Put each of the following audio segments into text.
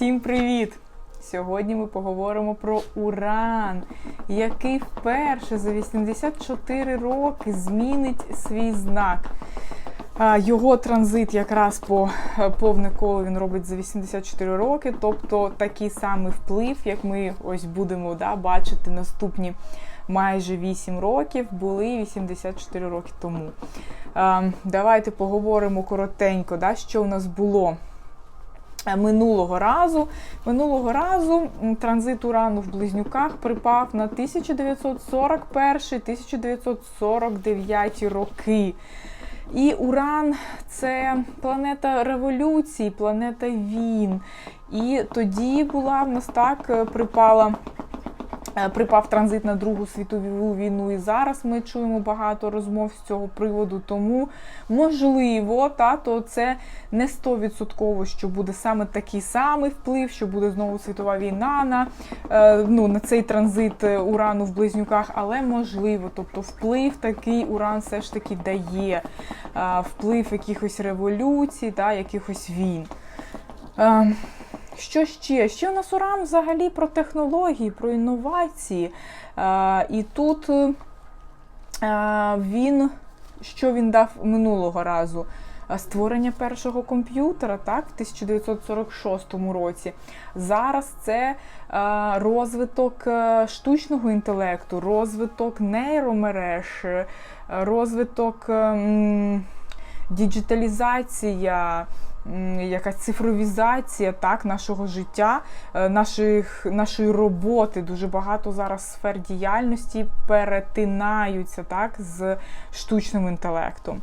Всім привіт! Сьогодні ми поговоримо про Уран, який вперше за 84 роки змінить свій знак. Його транзит якраз по е, повне коло він робить за 84 роки, тобто такий самий вплив, як ми ось будемо да, бачити наступні майже 8 років, були 84 роки тому. Давайте поговоримо коротенько, да, що у нас було. Е, Минулого разу минулого разу транзит урану в близнюках припав на 1941-1949 роки. І Уран це планета революції, планета війн. І тоді була в нас так е, припала. Е, Припав транзит на Другу світову війну, і зараз ми чуємо багато розмов з цього приводу. Тому можливо, та то це не 100%, що буде саме такий самий вплив, що буде знову світова війна на, е, ну, на цей транзит е, урану в близнюках, але можливо, тобто вплив такий уран все ж таки дає, вплив якихось революцій, та, якихось війн. Що ще? Ще нас уран взагалі про технології, про інновації. І тут е, він, що він дав минулого разу? Створення першого комп'ютера так, в 1946 році. Зараз це розвиток е, штучного інтелекту, розвиток нейромереж, е, розвиток е, м, діджиталізація, якась цифровізація так, нашого життя, е, наших, нашої роботи. Дуже багато зараз сфер діяльності перетинаються так, з штучним інтелектом.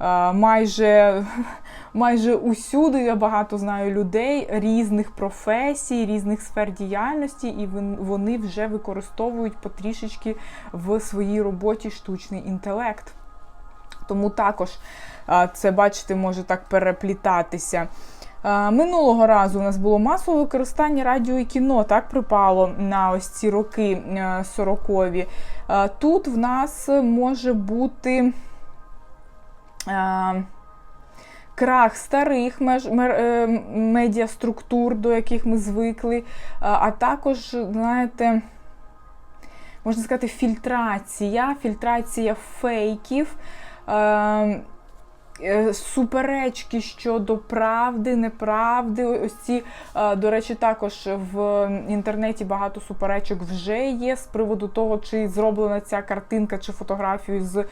Е, Майже, майже усюди я багато знаю людей різних професій, різних сфер діяльності, і вони вже використовують потрішечки в своїй роботі штучний інтелект. Тому також це, бачите, може так переплітатися. Минулого разу у нас було масове використання радіо і кіно, так припало на ось ці роки е, 40-ві. Тут в нас може бути крах старих меж, е, медіаструктур, до яких ми звикли, а також, знаєте, можна сказати, фільтрація, фільтрація фейків. Е, е, Суперечки щодо правди, неправди. Ось ці, е, до речі, також в інтернеті багато суперечок вже є з приводу того, чи зроблена ця картинка чи фотографію з,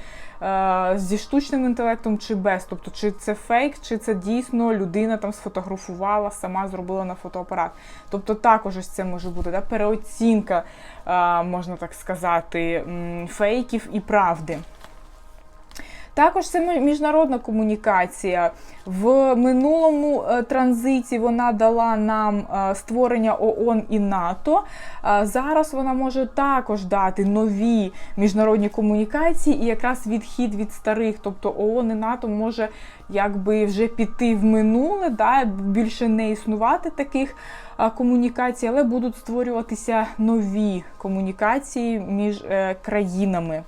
е, зі штучним інтелектом, чи без. Тобто, чи це фейк, чи це дійсно людина там сфотографувала, сама зробила на фотоапарат. Тобто, також ось це може бути да, переоцінка, можна так сказати, фейків і правди. Також це міжнародна комунікація. В минулому е, транзиті вона дала нам е, створення ООН і НАТО. Е, Зараз вона може також дати нові міжнародні комунікації і якраз відхід від старих, тобто ООН і НАТО може якби вже піти в минуле, да, більше не існувати таких комунікацій, але будуть створюватися нові комунікації між країнами.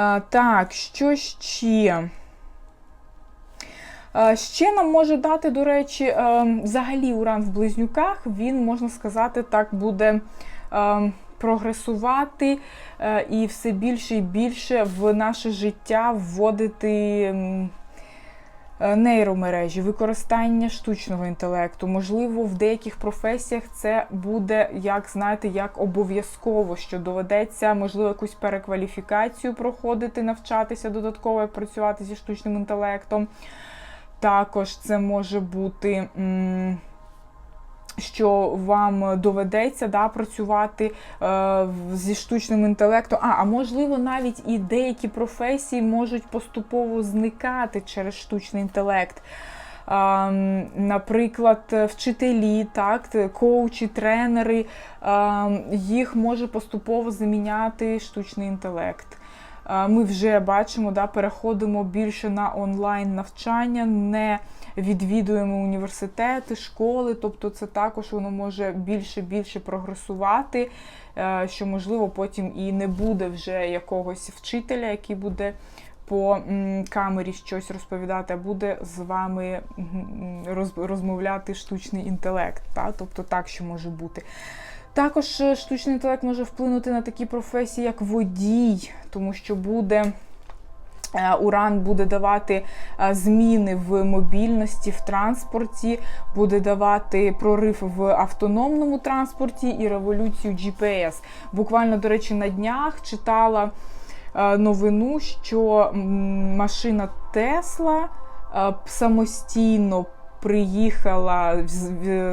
А, так, що ще? Ще нам може дати, до речі, взагалі уран в близнюках, він, можна сказати, так буде прогресувати і все більше і більше в наше життя вводити. Е, Нейромережі, використання штучного інтелекту. Можливо, в деяких професіях це буде, як знаєте, як обов'язково, що доведеться, можливо, якусь перекваліфікацію проходити, навчатися додатково і працювати зі штучним інтелектом. Також це може бути. м, що вам доведеться да, працювати е, зі штучним інтелектом. А, а можливо, навіть і деякі професії можуть поступово зникати через штучний інтелект. А, наприклад, вчителі, так, коучі, тренери, а, їх може поступово заміняти штучний інтелект. Ми вже бачимо, да, переходимо більше на онлайн навчання, не відвідуємо університети, школи, тобто це також воно може більше більше прогресувати, е, що можливо потім і не буде вже якогось вчителя, який буде по камері щось розповідати, а буде з вами розмовляти штучний інтелект. Та? Тобто так, що може бути. Також е, штучний інтелект може вплинути на такі професії, як водій, тому що буде. е, Уран буде давати е, зміни в мобільності, в транспорті, буде давати прорив в автономному транспорті і революцію GPS. Буквально, до речі, на днях читала новину, що машина Тесла самостійно приїхала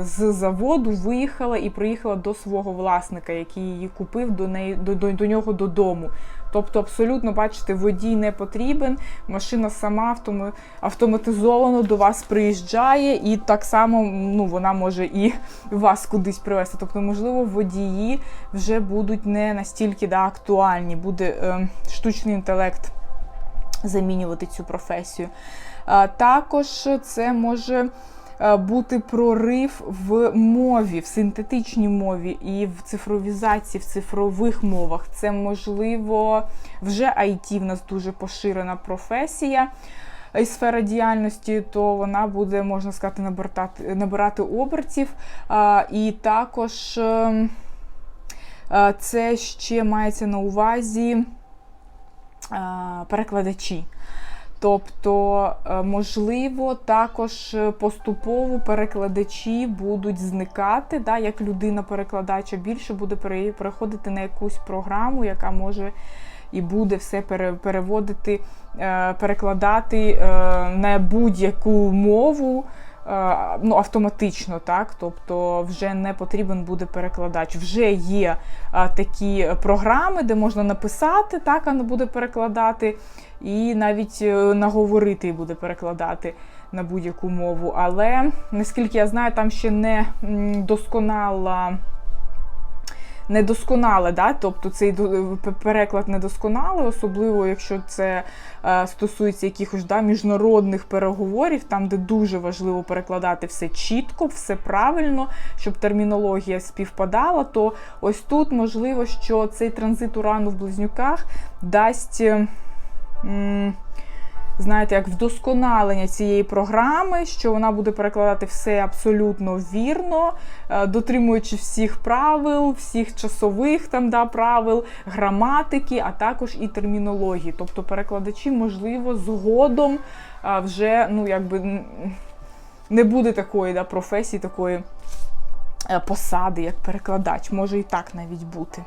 з, заводу, виїхала і приїхала до свого власника, який її купив до неї до, до, до нього додому. Тобто, абсолютно, бачите, водій не потрібен, машина сама автоматизовано до вас приїжджає, і так само ну, вона може і вас кудись привезти. Тобто, можливо, водії вже будуть не настільки да, актуальні, буде е, штучний інтелект замінювати цю професію. А, Також це може бути прорив в мові, в синтетичній мові і в цифровізації, в цифрових мовах. Це можливо вже IT в нас дуже поширена професія. І сфера діяльності, то вона буде, можна сказати, набирати, набирати обертів. А, і також ем, е, це ще мається на увазі е, перекладачі. Тобто, е, можливо, також е, поступово перекладачі будуть зникати, да, як людина-перекладача більше буде пере- переходити на якусь програму, яка може і буде все пере- переводити, е, перекладати на будь-яку мову. Е, Ну, автоматично, так, тобто вже не потрібен буде перекладач. Вже є а, такі програми, де можна написати, так, а не буде перекладати, і навіть е, наговорити буде перекладати на будь-яку мову. Але наскільки я знаю, там ще не досконала. Недосконале, да? тобто цей переклад недосконалий, особливо якщо це е, стосується якихось да, міжнародних переговорів, там, де дуже важливо перекладати все чітко, все правильно, щоб термінологія співпадала, то ось тут можливо, що цей транзит урану в близнюках дасть. м, знаєте, як вдосконалення цієї програми, що вона буде перекладати все абсолютно вірно, е, дотримуючи всіх правил, всіх часових там да, правил, граматики, а також і термінології. Тобто перекладачі, можливо, згодом е, вже ну, якби, не буде такої да, професії, такої е, посади, як перекладач. Може і так навіть бути.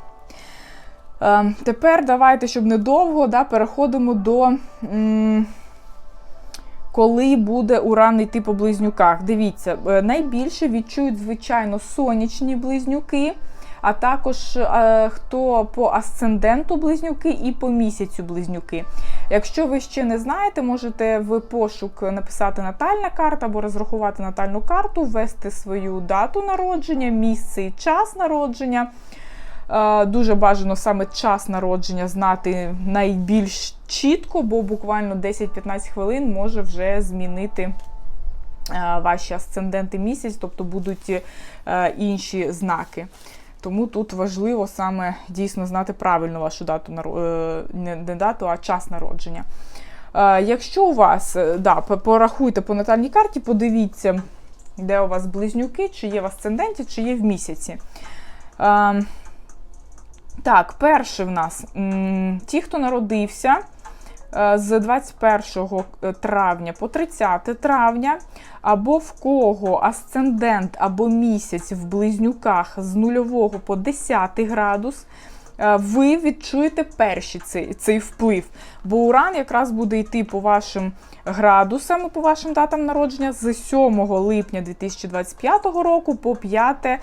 Е, Тепер давайте, щоб недовго, да, переходимо до м, коли буде уран йти по близнюках. Дивіться, е, найбільше відчують, звичайно, сонячні близнюки, а також е, хто по асценденту близнюки і по місяцю близнюки. Якщо ви ще не знаєте, можете в пошук написати натальна карта або розрахувати натальну карту, ввести свою дату народження, місце і час народження. Е, Дуже бажано саме час народження знати найбільш чітко, бо буквально 10-15 хвилин може вже змінити е, ваші асценденти місяць, тобто будуть е, інші знаки. Тому тут важливо саме дійсно знати правильно вашу дату не дату, а час народження. Якщо у вас, да, порахуйте по натальній карті, подивіться, де у вас близнюки, чи є в асценденті, чи є в місяці. Е, так, перший в нас ті, хто народився е, з 21 травня по 30 травня, або в кого асцендент або місяць в близнюках з 0 по 10 градус. Е, Ви відчуєте перший цей, цей вплив. Бо уран якраз буде йти по вашим градусам, по вашим датам народження з 7 липня 2025 року по 5 е,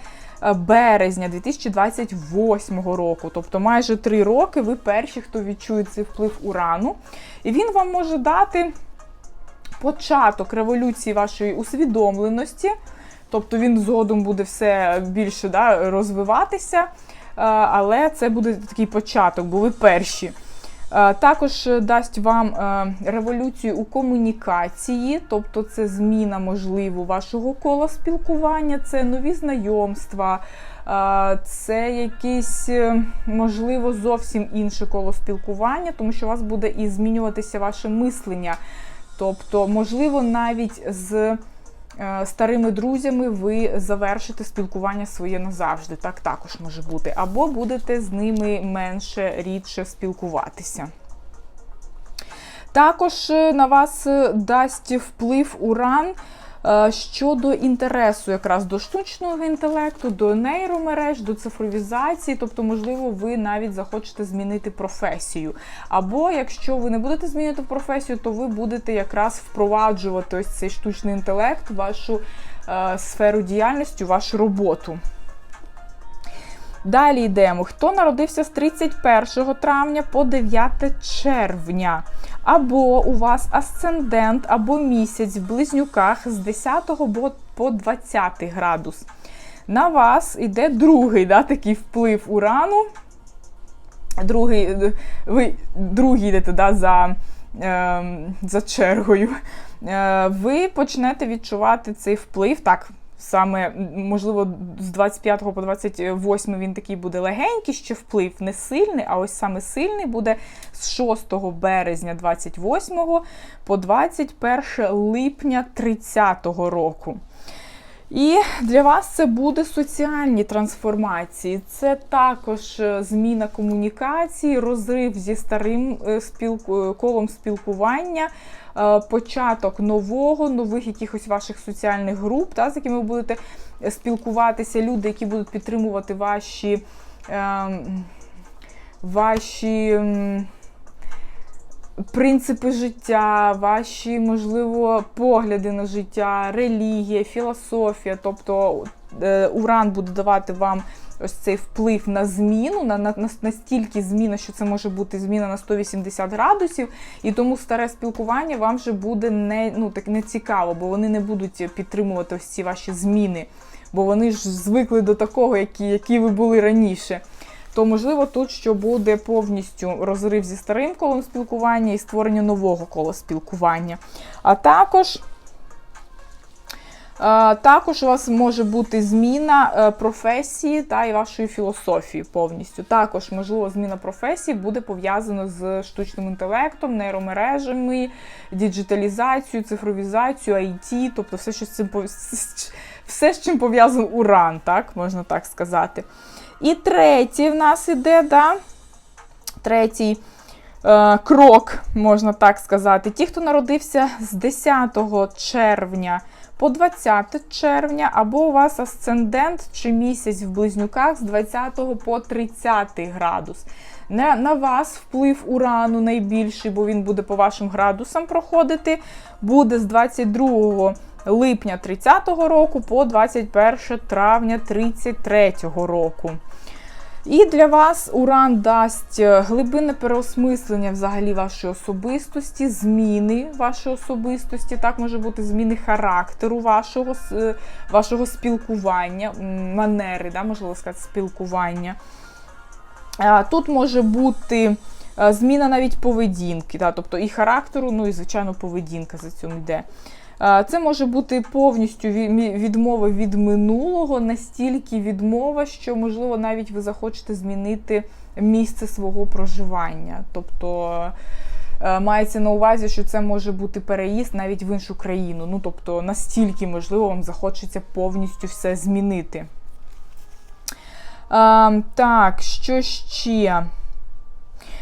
березня 2028 року. Тобто майже 3 роки ви перші, хто відчує цей вплив урану. І він вам може дати початок революції вашої усвідомленості. Тобто він згодом буде все більше да, розвиватися, але це буде такий початок, бо ви перші. Е, Також е, дасть вам е, революцію у комунікації, тобто це зміна, можливо, вашого кола спілкування, це нові знайомства, е, це якесь, е, можливо, зовсім інше коло спілкування, тому що у вас буде і змінюватися ваше мислення. Тобто, можливо, навіть з е, старими друзями ви завершите спілкування своє назавжди. Так також може бути. Або будете з ними менше рідше спілкуватися. Також е, на вас е, дасть вплив уран е, щодо інтересу якраз до штучного інтелекту, до нейромереж, до цифровізації. Тобто, можливо, ви навіть захочете змінити професію. Або якщо ви не будете змінювати професію, то ви будете якраз впроваджувати ось цей штучний інтелект, вашу е, сферу діяльності, вашу роботу. Далі йдемо. Хто народився з 31 травня по 9 червня? Або у вас асцендент, або місяць в близнюках з 10 по 20 градус. На вас йде другий да, такий вплив урану. Другий, ви другий йдете да, за, е, за чергою. Е, ви почнете відчувати цей вплив. Так, саме, можливо, з 25 по 28 він такий буде легенький, ще вплив не сильний, а ось саме сильний буде з 6 березня 28 по 21 липня 30 року. І для вас це буде соціальні трансформації. Це також е, зміна комунікації, розрив зі старим е, спілку- е, колом спілкування, початок нового, нових якихось ваших соціальних груп, та, з якими ви будете спілкуватися, люди, які будуть підтримувати ваші, ем, ваші принципи життя, ваші, можливо, погляди на життя, релігія, філософія. Тобто е, Уран буде давати вам ось цей вплив на зміну, на, на, на настільки зміна, що це може бути зміна на 180 градусів, і тому старе спілкування вам вже буде не, ну, так, не цікаво, бо вони не будуть підтримувати ось ці ваші зміни, бо вони ж звикли до такого, які, які ви були раніше то можливо тут що буде повністю розрив зі старим колом спілкування і створення нового кола спілкування. А також. Також у вас може бути зміна е, професії та і вашої філософії повністю. Також, можливо, зміна професії буде пов'язана з штучним інтелектом, нейромережами, діджиталізацією, цифровізацією, IT, тобто все, що з цим все, з чим пов'язаний уран, так можна так сказати. І третій в нас іде, да? третій крок, можна так сказати. Ті, хто народився з 10 червня по 20 червня, або у вас асцендент чи місяць в близнюках з 20 по 30 градус. На, на вас вплив урану найбільший, бо він буде по вашим градусам проходити, буде з 22 липня 30-го року по 21 травня 33-го року. І для вас уран дасть е, глибинне переосмислення взагалі вашої особистості, зміни вашої особистості. Так може бути зміни характеру вашого, е, вашого спілкування, манери, да, можливо сказати, спілкування. Тут може бути е, зміна навіть поведінки, да, тобто і характеру, ну і, звичайно, поведінка за цим йде. Це може бути повністю ві- відмова від минулого, настільки відмова, що, можливо, навіть ви захочете змінити місце свого проживання. Тобто е, мається на увазі, що це може бути переїзд навіть в іншу країну. Ну, тобто, настільки, можливо, вам захочеться повністю все змінити. Так, що ще?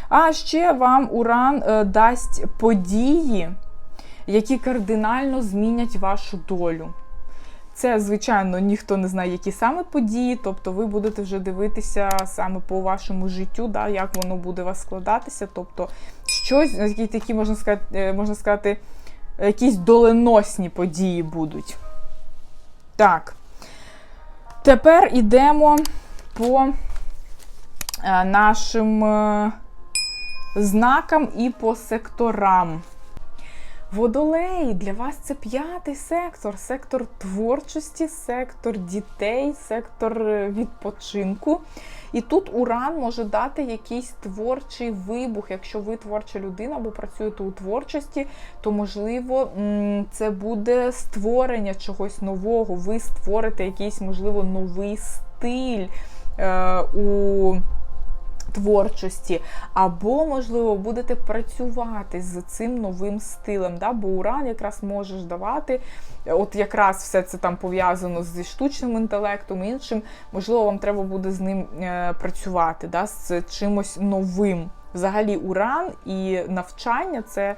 А ще вам Уран е, дасть події, які кардинально змінять вашу долю. Це, звичайно, ніхто не знає, які саме події, тобто ви будете вже дивитися саме по вашому життю, да, як воно буде у вас складатися. Тобто, щось, які такі, можна сказати, е, можна сказати, якісь доленосні події будуть. Так. Тепер йдемо по е, нашим е, знакам і по секторам. Водолей, для вас це п'ятий сектор, сектор творчості, сектор дітей, сектор е, відпочинку. І тут Уран може дати якийсь творчий вибух. Якщо ви творча людина або працюєте у творчості, то можливо це буде створення чогось нового. Ви створите якийсь, можливо, новий стиль е, у творчості, або, можливо, будете працювати з цим новим стилем. Да? Бо уран якраз може давати, от якраз все це там пов'язано зі штучним інтелектом, іншим, можливо, вам треба буде з ним е, працювати, да? з чимось новим. Взагалі, уран і навчання це.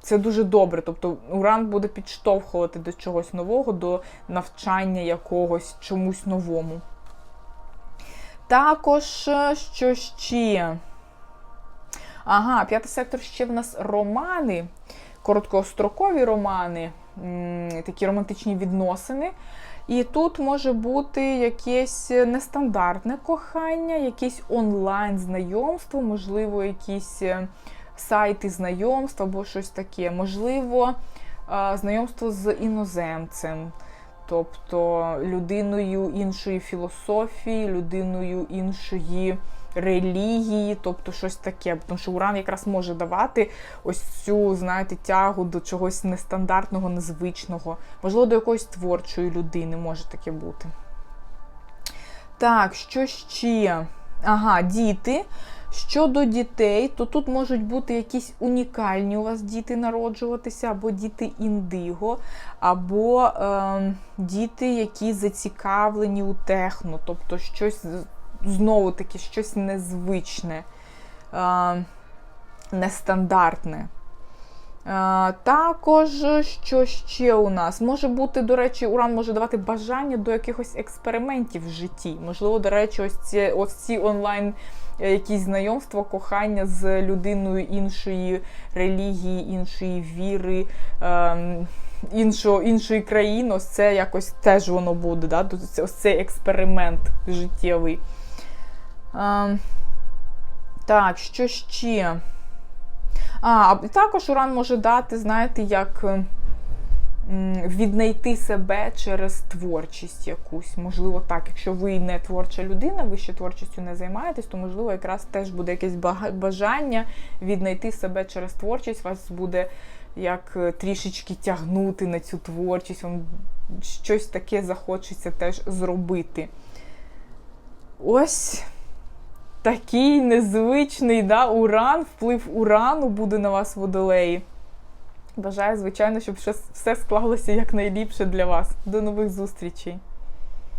Це дуже добре, тобто уран буде підштовхувати до чогось нового, до навчання якогось чомусь новому. Також, е, що ще? Ага, п'ятий сектор ще в нас романи, короткострокові романи, такі романтичні відносини. І тут може бути якесь нестандартне кохання, якесь онлайн-знайомство, можливо, якісь е, сайти знайомств або щось таке. Можливо, е, знайомство з іноземцем тобто людиною іншої філософії, людиною іншої релігії, тобто щось таке. Тому що Уран якраз може давати ось цю, знаєте, тягу до чогось нестандартного, незвичного, можливо, до якоїсь творчої людини може таке бути. Так, що ще? Ага, діти. Щодо дітей, то тут можуть бути якісь унікальні у вас діти народжуватися, або діти індиго, або е, діти, які зацікавлені у техно, тобто щось знову таки щось незвичне, е, нестандартне. Також, що ще у нас? Може бути, до речі, Уран може давати бажання до якихось експериментів в житті. Можливо, до речі, ось ці, ось ці онлайн е, якісь знайомства, кохання з людиною іншої релігії, іншої віри, ем, іншого, іншої країни. Ось це якось теж воно буде. Да? Ось цей експеримент життєвий. Ем, так, що ще? А також уран може дати, знаєте, як віднайти себе через творчість якусь. Можливо, так, якщо ви не творча людина, ви ще творчістю не займаєтесь, то, можливо, якраз теж буде якесь бажання віднайти себе через творчість. Вас буде як е, трішечки тягнути на цю творчість, вам щось таке захочеться теж зробити. Ось такий незвичний да, уран, вплив урану буде на вас водолеї. Бажаю, звичайно, щоб все склалося якнайліпше для вас. До нових зустрічей!